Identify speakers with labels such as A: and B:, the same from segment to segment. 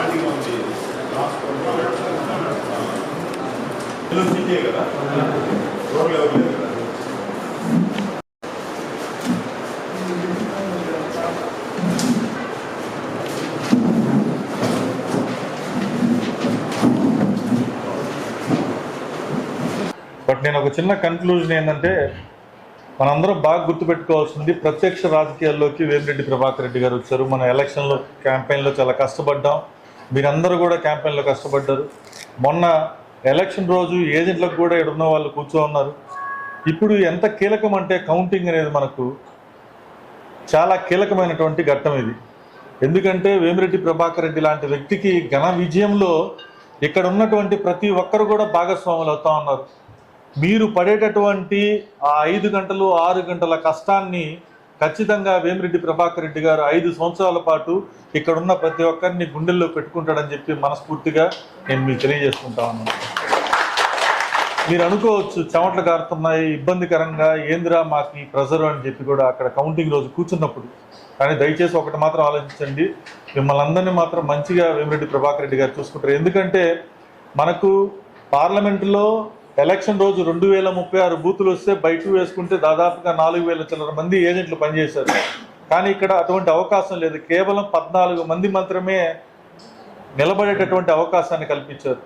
A: ఖాళీగా ఉంది ఇది సిటీ కదా రోడ్లు ఎవరు లేదు కదా బట్ నేను ఒక చిన్న కన్క్లూజన్ ఏంటంటే మనందరం బాగా గుర్తుపెట్టుకోవాల్సింది ప్రత్యక్ష రాజకీయాల్లోకి వేమిరెడ్డి ప్రభాకర్ రెడ్డి గారు వచ్చారు. మన ఎలక్షన్లో క్యాంపెయిన్లో చాలా కష్టపడ్డాం. మీరందరూ కూడా క్యాంపెయిన్లో కష్టపడ్డారు. మొన్న ఎలక్షన్ రోజు ఏజెంట్లకు కూడా ఎడున్న వాళ్ళు కూర్చో ఉన్నారు. ఇప్పుడు ఎంత కీలకం అంటే కౌంటింగ్ అనేది మనకు చాలా కీలకమైనటువంటి ఘట్టం ఇది. ఎందుకంటే వేమిరెడ్డి ప్రభాకర్ రెడ్డి లాంటి వ్యక్తికి ఘన విజయంలో ఇక్కడ ఉన్నటువంటి ప్రతి ఒక్కరు కూడా భాగస్వాములు అవుతా ఉన్నారు. మీరు పడేటటువంటి ఆ ఐదు గంటలు ఆరు గంటల కష్టాన్ని ఖచ్చితంగా వేమిరెడ్డి ప్రభాకర్ రెడ్డి గారు ఐదు సంవత్సరాల పాటు ఇక్కడ ఉన్న ప్రతి ఒక్కరిని గుండెల్లో పెట్టుకుంటాడని చెప్పి మనస్ఫూర్తిగా నేను మీకు తెలియజేసుకుంటాను మీరు అనుకోవచ్చు చెమటలు కారుతున్నాయి ఇబ్బందికరంగా ఏందిరా మాకు ఈ ప్రెజర్ అని చెప్పి కూడా అక్కడ కౌంటింగ్ రోజు కూర్చున్నప్పుడు. కానీ దయచేసి ఒకటి మాత్రం ఆలోచించండి మిమ్మల్ని అందరినీ మాత్రం మంచిగా వేమిరెడ్డి ప్రభాకర్ రెడ్డి గారు చూసుకుంటారు. ఎందుకంటే మనకు పార్లమెంటులో ఎలక్షన్ రోజు రెండు వేల ముప్పై ఆరు బూతులు వస్తే బయట వేసుకుంటే దాదాపుగా నాలుగు వేల చిల్లర మంది ఏజెంట్లు పనిచేశారు. కానీ ఇక్కడ అటువంటి అవకాశం లేదు. కేవలం పద్నాలుగు మంది మాత్రమే నిలబడేటటువంటి అవకాశాన్ని కల్పించారు.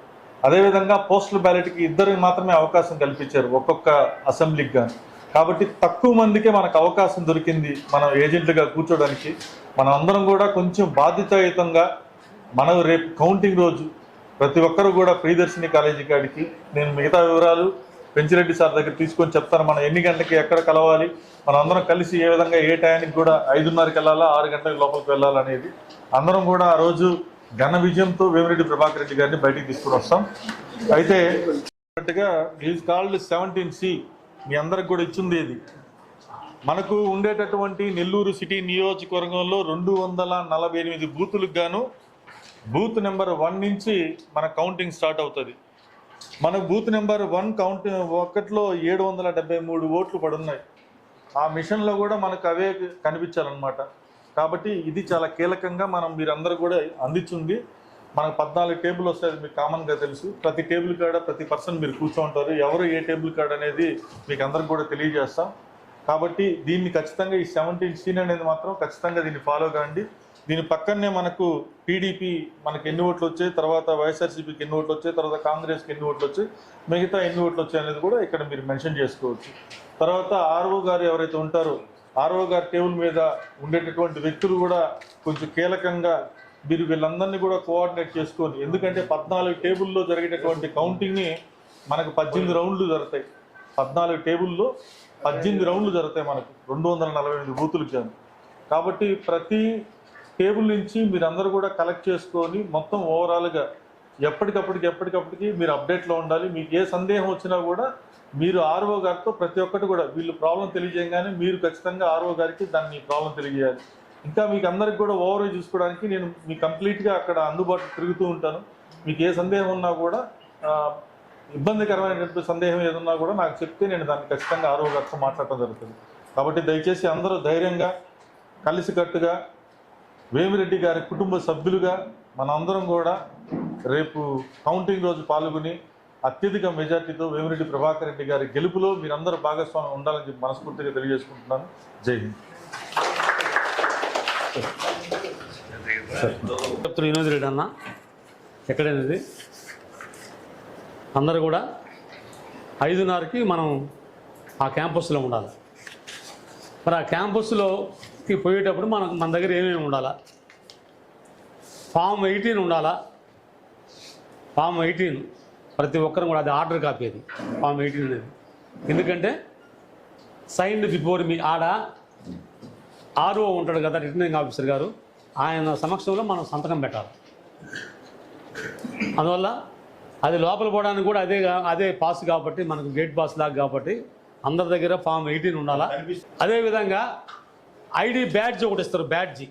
A: అదేవిధంగా పోస్టల్ బ్యాలెట్కి ఇద్దరికి మాత్రమే అవకాశం కల్పించారు. ఒక్కొక్క అసెంబ్లీకి కానీ కాబట్టి తక్కువ మందికే మనకు అవకాశం దొరికింది మనం ఏజెంట్లుగా కూర్చోడానికి. మనం అందరం కూడా కొంచెం బాధ్యతాయుతంగా మనం రేపు కౌంటింగ్ రోజు ప్రతి ఒక్కరు కూడా ప్రియదర్శిని కాలేజీ కాడికి నేను మిగతా వివరాలు పెంచిరెడ్డి సార్ దగ్గర తీసుకొని చెప్తాను. మనం ఎన్ని గంటలకి ఎక్కడ కలవాలి మనం అందరం కలిసి ఏ విధంగా ఏ టైంకి కూడా ఐదున్నరకి వెళ్ళాలా ఆరు గంటలకు లోపలికి వెళ్ళాలనేది అందరం కూడా ఆ రోజు ఘన విజయంతో వేమిరెడ్డి ప్రభాకర్ రెడ్డి గారిని బయటికి తీసుకుని వస్తాం. అయితే ఈజ్ కాల్డ్ సెవెంటీన్ సి మీ అందరికి కూడా ఇచ్చింది ఇది. మనకు ఉండేటటువంటి నెల్లూరు సిటీ నియోజకవర్గంలో రెండు వందల నలభై ఎనిమిది బూతులకు గాను బూత్ నెంబర్ వన్ నుంచి మన కౌంటింగ్ స్టార్ట్ అవుతుంది. మన బూత్ నెంబర్ వన్ కౌంట్ ఒకటిలో ఏడు వందల డెబ్బై మూడు ఓట్లు పడున్నాయి. ఆ మిషన్లో కూడా మనకు అవే కనిపించాలన్నమాట. కాబట్టి ఇది చాలా కీలకంగా మనం మీరందరూ కూడా అందించుంది. మనకు పద్నాలుగు టేబుల్ వస్తాయి మీకు కామన్గా తెలుసు. ప్రతి టేబుల్ కాడ ప్రతి పర్సన్ మీరు కూర్చోంటారు ఎవరు ఏ టేబుల్ కాడ అనేది మీకు అందరికి కూడా తెలియజేస్తాం. కాబట్టి దీన్ని ఖచ్చితంగా ఈ సెవెంటీన్ సీన్ అనేది మాత్రం ఖచ్చితంగా దీన్ని ఫాలో కాండి. దీని పక్కనే మనకు టీడీపీ మనకి ఎన్ని ఓట్లు వచ్చాయి? తర్వాత వైఎస్ఆర్సీపీకి ఎన్ని ఓట్లు వచ్చాయి? తర్వాత కాంగ్రెస్కి ఎన్ని ఓట్లు వచ్చాయి? మిగతా ఎన్ని ఓట్లు వచ్చాయి అనేది కూడా ఇక్కడ మీరు మెన్షన్ చేసుకోవచ్చు. తర్వాత ఆర్ఓ గారు ఎవరైతే ఉంటారో ఆర్ఓ గారి టేబుల్ మీద ఉండేటటువంటి వ్యక్తులు కూడా కొంచెం కీలకంగా మీరు వీళ్ళందరినీ కూడా కోఆర్డినేట్ చేసుకొని ఎందుకంటే పద్నాలుగు టేబుల్లో జరిగేటటువంటి కౌంటింగ్ని మనకు పద్దెనిమిది రౌండ్లు జరుగుతాయి. పద్నాలుగు టేబుల్లో పద్దెనిమిది రౌండ్లు జరుగుతాయి మనకు. రెండు వందల నలభై ఎనిమిది బూతులకు కాబట్టి ప్రతి టేబుల్ నుంచి మీరందరూ కూడా కలెక్ట్ చేసుకొని మొత్తం ఓవరాల్గా ఎప్పటికప్పటికి ఎప్పటికప్పటికి మీరు అప్డేట్లో ఉండాలి. మీకు ఏ సందేహం వచ్చినా కూడా మీరు ఆర్ఓ గారితో ప్రతి ఒక్కటి కూడా వీళ్ళు ప్రాబ్లం తెలియజేయగానే మీరు ఖచ్చితంగా ఆర్ఓ గారికి దాన్ని ప్రాబ్లం తెలియజేయాలి. ఇంకా మీకు అందరికి కూడా ఓవర్ చూసుకోవడానికి నేను మీ కంప్లీట్గా అక్కడ అందుబాటులో తిరుగుతూ ఉంటాను. మీకు ఏ సందేహం ఉన్నా కూడా ఇబ్బందికరమైనటువంటి సందేహం ఏదన్నా కూడా నాకు చెప్తే నేను దాన్ని ఖచ్చితంగా ఆర్ఓ గారితో మాట్లాడటం జరుగుతుంది. కాబట్టి దయచేసి అందరూ ధైర్యంగా కలిసికట్టుగా వేమిరెడ్డి గారి కుటుంబ సభ్యులుగా మనందరం కూడా రేపు కౌంటింగ్ రోజు పాల్గొని అత్యధిక మెజార్టీతో వేమిరెడ్డి ప్రభాకర్ రెడ్డి గారి గెలుపులో మీరందరూ భాగస్వామ్యం ఉండాలని చెప్పి మనస్ఫూర్తిగా తెలియజేసుకుంటున్నాను. జై హింద్.
B: వినోద్ రెడ్డి అన్న. ఎక్కడైనది? అందరూ కూడా ఐదున్నరకి మనం ఆ క్యాంపస్లో ఉండాలి. మరి ఆ క్యాంపస్లో పోయేటప్పుడు మనం మన దగ్గర ఏమేమి ఉండాలా? ఫామ్ ఎయిటీన్ ఉండాలా? Form eighteen. ప్రతి ఒక్కరు కూడా అది ఆర్డర్ కాపీ అది ఫామ్ ఎయిటీన్ అనేది. ఎందుకంటే సైన్డ్ బిఫోర్ మీ ఆడ ఆర్ఓ ఉంటాడు కదా రిటర్నింగ్ ఆఫీసర్ గారు ఆయన సమక్షంలో మనం సంతకం పెట్టాలి. అందువల్ల అది లోపల పోవడానికి కూడా అదే అదే పాస్ కాబట్టి మనకు గేట్ పాస్ లాగా కాబట్టి అందరి దగ్గర ఫామ్ ఎయిటీన్ ఉండాలా? అదేవిధంగా ఐడి బ్యాడ్జ్ ఒకటి ఇస్తారు బ్యాడ్జి.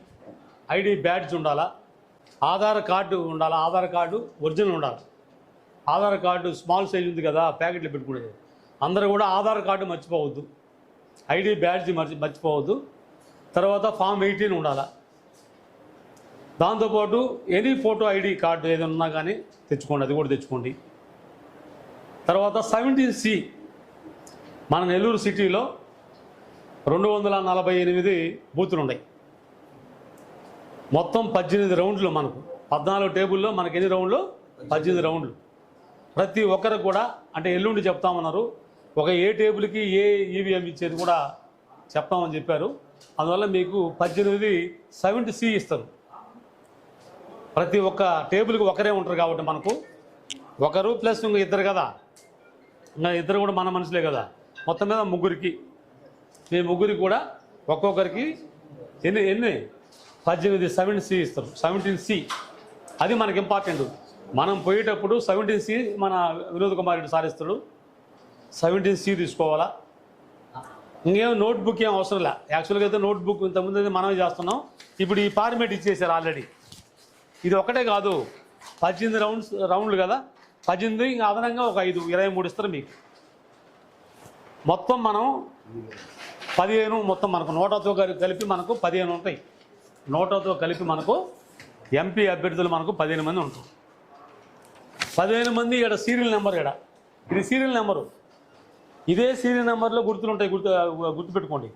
B: ఐడి బ్యాడ్జ్ ఉండాలా? ఆధార్ కార్డు ఉండాలా? ఆధార్ కార్డు ఒరిజినల్ ఉండాలి? ఆధార్ కార్డు స్మాల్ సైజ్ ఉంది కదా ప్యాకెట్లు పెట్టుకునేది. అందరూ కూడా ఆధార్ కార్డు మర్చిపోవద్దు. ఐడి బ్యాడ్జ్ మర్చి మర్చిపోవద్దు. తర్వాత ఫామ్ ఎయిటీన్ ఉండాలా? దాంతోపాటు ఎనీ ఫోటో ఐడి కార్డు ఏదైనా ఉన్నా కానీ తెచ్చుకోండి అది కూడా తెచ్చుకోండి. తర్వాత సెవెంటీన్ సి మన నెల్లూరు సిటీలో రెండు వందల నలభై ఎనిమిది బూతులు ఉన్నాయి మొత్తం పద్దెనిమిది రౌండ్లు మనకు. పద్నాలుగు టేబుల్లో మనకి ఎన్ని రౌండ్లు? పద్దెనిమిది రౌండ్లు. ప్రతి ఒక్కరికి కూడా అంటే ఎల్లుండి చెప్తామన్నారు. ఒక ఏ టేబుల్కి ఏ ఈవీఎం ఇచ్చేది కూడా చెప్తామని చెప్పారు. అందువల్ల మీకు పద్దెనిమిది సెవెంటీ సి ఇస్తారు. ప్రతి ఒక్క టేబుల్కి ఒకరే ఉంటారు కాబట్టి మనకు. ఒకరు ప్లస్ ఇంక ఇద్దరు కదా. ఇంకా ఇద్దరు కూడా మన మనుషులే కదా. మొత్తం మీద ముగ్గురికి. మీ ముగ్గురికి కూడా ఒక్కొక్కరికి ఎన్ని ఎన్ని? పద్దెనిమిది సెవెంటీ సి ఇస్తారు. సెవెంటీన్ సి అది మనకి ఇంపార్టెంట్ మనం పోయేటప్పుడు సెవెంటీన్ సి మన వినోద్ కుమార్ రెడ్డి సారిస్తాడు సెవెంటీన్ సి తీసుకోవాలా? ఇంకేం నోట్ బుక్ ఏం అవసరం లే. యాక్చువల్గా అయితే నోట్ బుక్ ఇంతకుముందు అయితే మనమే చేస్తున్నాం. ఇప్పుడు ఈ ఫార్మేట్ ఇచ్చేసారు ఆల్రెడీ ఇది ఒకటే కాదు. పద్దెనిమిది రౌండ్స్ రౌండ్లు కదా. పద్దెనిమిది ఇంకా అదనంగా ఒక ఐదు ఇరవై మూడు ఇస్తారు మీకు. మొత్తం మనం పదిహేను మొత్తం మనకు నోటాతో కలి- కలిపి మనకు పదిహేను ఉంటాయి. నోటాతో కలిపి మనకు ఎంపీ అభ్యర్థులు మనకు పదిహేను మంది ఉంటారు. పదిహేను మంది ఇక్కడ సీరియల్ నెంబర్ ఇక్కడ ఇది సీరియల్ నెంబరు ఇదే సీరియల్ నెంబర్లో గుర్తులు ఉంటాయి గుర్తు గుర్తుపెట్టుకోండి.